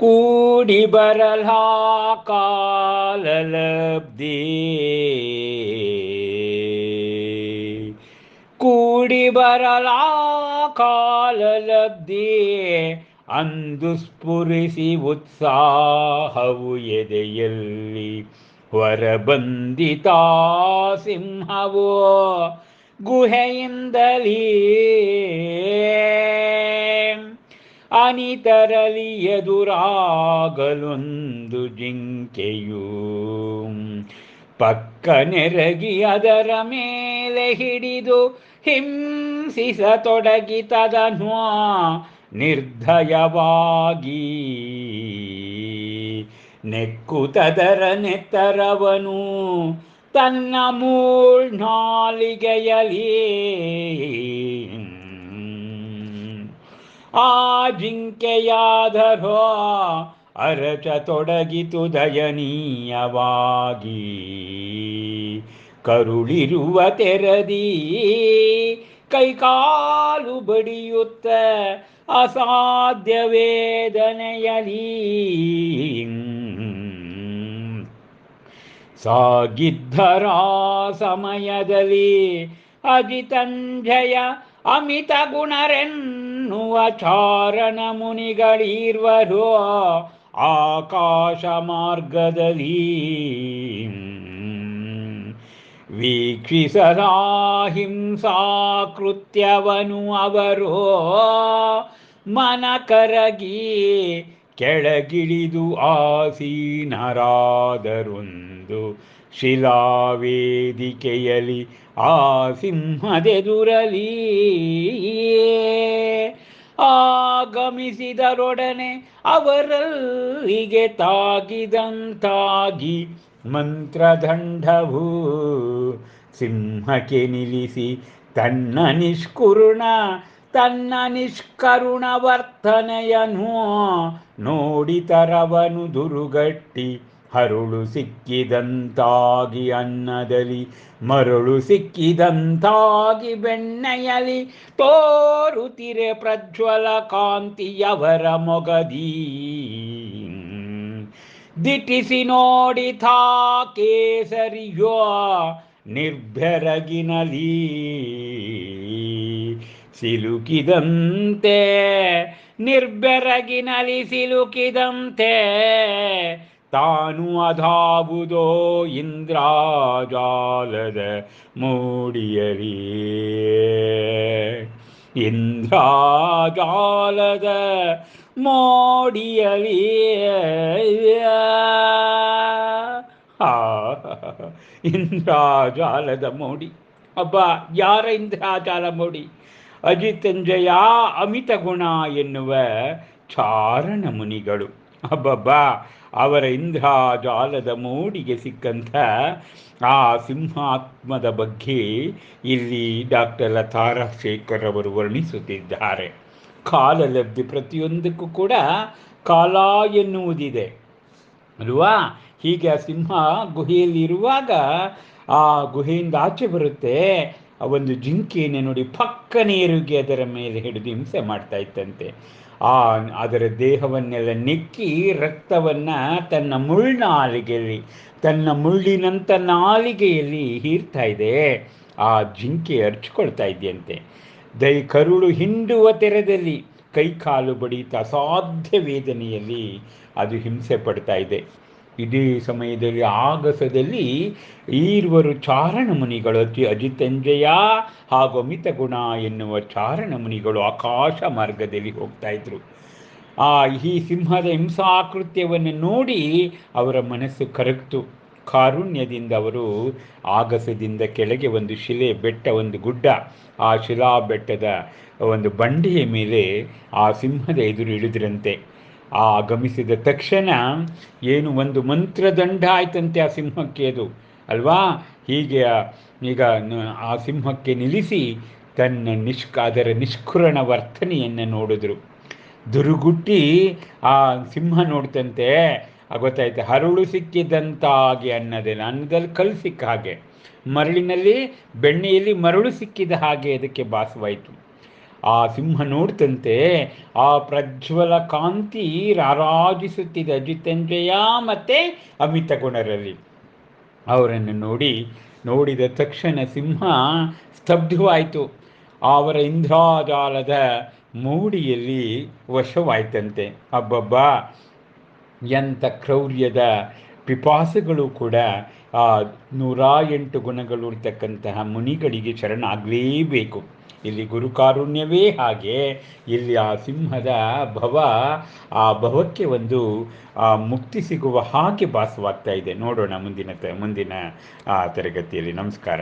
ಕೂಡಿ ಬರಲ ಕಾಲಲಬ್ಧಿ ಕೂಡಿ ಬರಲ ಕಾಲಲಬ್ಧಿ ಅಂದು ಸ್ಫುರಿಸಿ ಉತ್ಸಾಹವು ಎದೆಯಲ್ಲಿ ಹೊರಬಂದಿತ ಸಿಂಹವೋ ಗುಹೆಯಿಂದಲೇ ಅನಿತರಲಿ ಎದುರಾಗಲೊಂದು ಜಿಂಕೆಯು. ಪಕ್ಕ ನೆರಗಿ ಅದರ ಮೇಲೆ ಹಿಡಿದು ಹಿಂಸಿಸತೊಡಗಿತದನು ನಿರ್ಧಯವಾಗಿ ನೆಕ್ಕುತದರ ನೆತ್ತರವನು ತನ್ನ ಮೂಳ್ನಾಲಿಗೆಯಲಿ ಆ ಅರಚ ತೊಡಗಿತು ದಯನೀಯವಾಗಿ. ಕರುಳಿರುವ ತೆರದಿ ಕೈಕಾಲು ಬಡಿಯುತ್ತ ಅಸಾಧ್ಯ ವೇದನೆಯಲಿ. ಸಾಗಿದ್ದರ ಸಮಯದಲ್ಲಿ ಅಜಿತಂಜಯ ಅಮಿತ ಗುಣರೆನ್ನುವ ಚಾರಣ ಮುನಿಗಳಿರ್ವರು ಆಕಾಶ ಮಾರ್ಗದಲ್ಲಿ ವೀಕ್ಷಿಸದ ಹಿಂಸಾ ಕೃತ್ಯವನು ಅವರು ಮನ ಕರಗಿ ಕೆಳಗಿಳಿದು ಆಸೀನರಾದರೊಂದು ಶಿಲಾವೇದಿಕೆಯಲಿ ಆ ಸಿಂಹದೆದುರಲಿ ಆಗಮಿಸಿದರೊಡನೆ ಅವರಲ್ಲಿಗೆ ತಾಗಿದಂತಾಗಿ ಮಂತ್ರದಂಡವು. ಸಿಂಹಕ್ಕೆ ನಿಲ್ಲಿಸಿ ತನ್ನ ನಿಷ್ಕುರುಣ, ತನ್ನ ನಿಷ್ಕರುಣ ವರ್ತನೆಯನು ನೋಡಿತರವನು ದುರುಗಟ್ಟಿ. ಹರುಳು ಸಿಕ್ಕಿದಂತಾಗಿ ಅನ್ನದಲ್ಲಿ ಮರುಳು ಸಿಕ್ಕಿದಂತಾಗಿ ಬೆಣ್ಣೆಯಲಿ ತೋರುತಿರೆ ಪ್ರಜ್ವಲ ಕಾಂತಿಯವರ ಮೊಗದಿ. ದಿಟಿಸಿ ನೋಡಿತಾ ಕೇಸರಿಯೋ ನಿರ್ಭರಗಿನಲಿ. ಸಿಲುಕಿದಂತೆ ನಿರ್ಬೆರಗಿನಲಿ ಸಿಲುಕಿದಂತೆ ತಾನು ಅಧಾವುದೋ ಇಂದ್ರಾಜಾಲದ ಮೂಡಿಯಲಿ. ಇಂದ್ರಾಜಾಲದ ಮೋಡಿಯಲಿ. ಇಂದ್ರಾಜಾಲದ ಮೋಡಿ. ಅಬ್ಬ, ಯಾರ ಇಂದ್ರಾಜಾಲ ಮೋಡಿ? ಅಜಿತಂಜಯ ಅಮಿತ ಗುಣ ಎನ್ನುವ ಚಾರಣ ಮುನಿಗಳು. ಅಬ್ಬಬ್ಬಾ ಅವರ ಇಂದ್ರಾಜಾಲದ ಮೋಡಿಗೆ ಸಿಕ್ಕಂಥ ಆ ಸಿಂಹಾತ್ಮದ ಬಗ್ಗೆ ಇಲ್ಲಿ ಡಾಕ್ಟರ್ ಲತಾ ಶೇಖರ್ ಅವರು ವರ್ಣಿಸುತ್ತಿದ್ದಾರೆ. ಕಾಲಲಬ್ಧಿ ಪ್ರತಿಯೊಂದಕ್ಕೂ ಕೂಡ ಕಾಲ ಎನ್ನುವುದಿದೆ. ಅಲ್ವಾ? ಹೀಗೆ ಆ ಸಿಂಹ ಗುಹೆಯಲ್ಲಿ ಇರುವಾಗ ಆ ಗುಹೆಯಿಂದ ಆಚೆ ಬರುತ್ತೆ. ಆ ಒಂದು ಜಿಂಕೆಯನ್ನು ನೋಡಿ ಪಕ್ಕನೆ ಎರುಗಿ ಅದರ ಮೇಲೆ ಹಿಡಿದು ಹಿಂಸೆ ಮಾಡ್ತಾ ಇತ್ತಂತೆ. ಆ, ಅದರ ದೇಹವನ್ನೆಲ್ಲ ನೆಕ್ಕಿ ರಕ್ತವನ್ನು ತನ್ನ ಮುಳ್ನಾಲಿಗೆಯಲ್ಲಿ, ತನ್ನ ಮುಳ್ಳಿನಂತ ನಾಲಿಗೆಯಲ್ಲಿ ಹೀರ್ತಾ ಇದೆ. ಆ ಜಿಂಕೆ ಅರ್ಚ್ಕೊಳ್ತಾ ಇದೆಯಂತೆ. ದೈ ಕರುಳು ಹಿಂಡುವ ತೆರದಲ್ಲಿ ಕೈ ಕಾಲು ಬಡಿತ ಅಸಾಧ್ಯ ವೇದನೆಯಲ್ಲಿ ಅದು ಹಿಂಸೆ ಪಡ್ತಾ ಇದೆ. ಇದೇ ಸಮಯದಲ್ಲಿ ಆಗಸದಲ್ಲಿ ಈರ್ವರು ಚಾರಣ ಮುನಿಗಳು ಅತಿ ಅಜಿತಂಜಯ ಹಾಗೂ ಅಮಿತ ಗುಣ ಎನ್ನುವ ಚಾರಣ ಮುನಿಗಳು ಆಕಾಶ ಮಾರ್ಗದಲ್ಲಿ ಹೋಗ್ತಾ ಇದ್ರು. ಆ ಈ ಸಿಂಹದ ಹಿಂಸಾಕೃತ್ಯವನ್ನು ನೋಡಿ ಅವರ ಮನಸ್ಸು ಕರಗ್ತು. ಕಾರುಣ್ಯದಿಂದ ಅವರು ಆಗಸದಿಂದ ಕೆಳಗೆ ಒಂದು ಶಿಲೆ, ಬೆಟ್ಟ, ಒಂದು ಗುಡ್ಡ, ಆ ಶಿಲಾ ಬೆಟ್ಟದ ಒಂದು ಬಂಡೆಯ ಮೇಲೆ ಆ ಸಿಂಹದ ಎದುರು ಇಳಿದ್ರಂತೆ. ಆಗಮಿಸಿದ ತಕ್ಷಣ ಏನು ಒಂದು ಮಂತ್ರದಂಡ ಆಯ್ತಂತೆ ಆ ಸಿಂಹಕ್ಕೆ ಅದು, ಅಲ್ವಾ? ಹೀಗೆ ಈಗ ಆ ಸಿಂಹಕ್ಕೆ ನಿಲ್ಲಿಸಿ ತನ್ನ ನಿಷ್ಕ, ಅದರ ನಿಷ್ಕುರಣ ವರ್ತನೆಯನ್ನು ನೋಡಿದ್ರು. ದುರುಗುಟ್ಟಿ ಆ ಸಿಂಹ ನೋಡ್ತಂತೆ, ಆ ಗೊತ್ತಾಯ್ತು, ಹರಳು ಸಿಕ್ಕಿದಂತಾಗಿ ಅನ್ನದೆ. ಅನ್ನದಲ್ಲಿ ಕಲ್ಲು ಸಿಕ್ಕ ಹಾಗೆ. ಮರಳಿನಲ್ಲಿ, ಬೆಣ್ಣೆಯಲ್ಲಿ ಮರಳು ಸಿಕ್ಕಿದ ಹಾಗೆ ಅದಕ್ಕೆ ಭಾಸವಾಯಿತು. ಆ ಸಿಂಹ ನೋಡ್ತಂತೆ, ಆ ಪ್ರಜ್ವಲ ಕಾಂತಿ ರಾರಾಜಿಸುತ್ತಿದೆ ಅಜಿತಂಜಯ ಮತ್ತೆ ಅಮಿತ ಗುಣರಲ್ಲಿ. ಅವರನ್ನು ನೋಡಿ, ನೋಡಿದ ತಕ್ಷಣ ಸಿಂಹ ಸ್ತಬ್ಧವಾಯಿತು. ಅವರ ಇಂದ್ರಾಜಾಲದ ಮೂಡಿಯಲ್ಲಿ ವಶವಾಯ್ತಂತೆ. ಅಬ್ಬಬ್ಬ! ಎಂಥ ಕ್ರೌರ್ಯದ ಪಿಪಾಸುಗಳು ಕೂಡ ಆ ನೂರ ಎಂಟು ಗುಣಗಳು ಇರ್ತಕ್ಕಂತಹ ಮುನಿಗಳಿಗೆ ಶರಣಾಗಲೇಬೇಕು. ಇಲ್ಲಿ ಗುರುಕಾರುಣ್ಯವೇ ಹಾಗೆ, ಇಲ್ಲಿ ಆ ಸಿಂಹದ ಭವ, ಆ ಭವಕ್ಕೆ ಒಂದು, ಆ ಮುಕ್ತಿ ಸಿಗುವ ಹಾಗೆ ಭಾಸವಾಗ್ತಾ ಇದೆ. ನೋಡೋಣ ಮುಂದಿನ ತ, ಮುಂದಿನ ತರಗತಿಯಲ್ಲಿ. ನಮಸ್ಕಾರ.